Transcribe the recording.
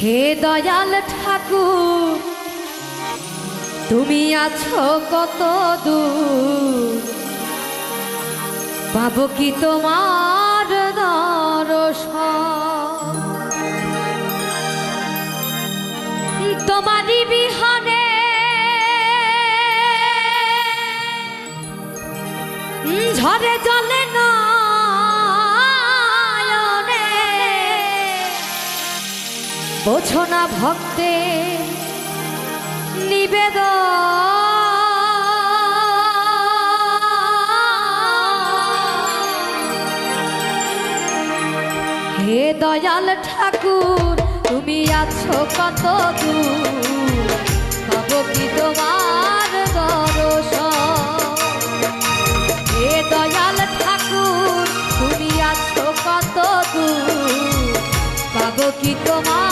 হে দয়াল ঠাকুর তুমি আছো কত দূর পাবো কি তোমার বোঝো ভক্তে নিবেদন। হে দয়াল ঠাকুর, তুমি আছো কত দূর? পাবো কি তোমার দর্শন? হে দয়াল ঠাকুর, তুমি আছো কত দূর? কি তোমার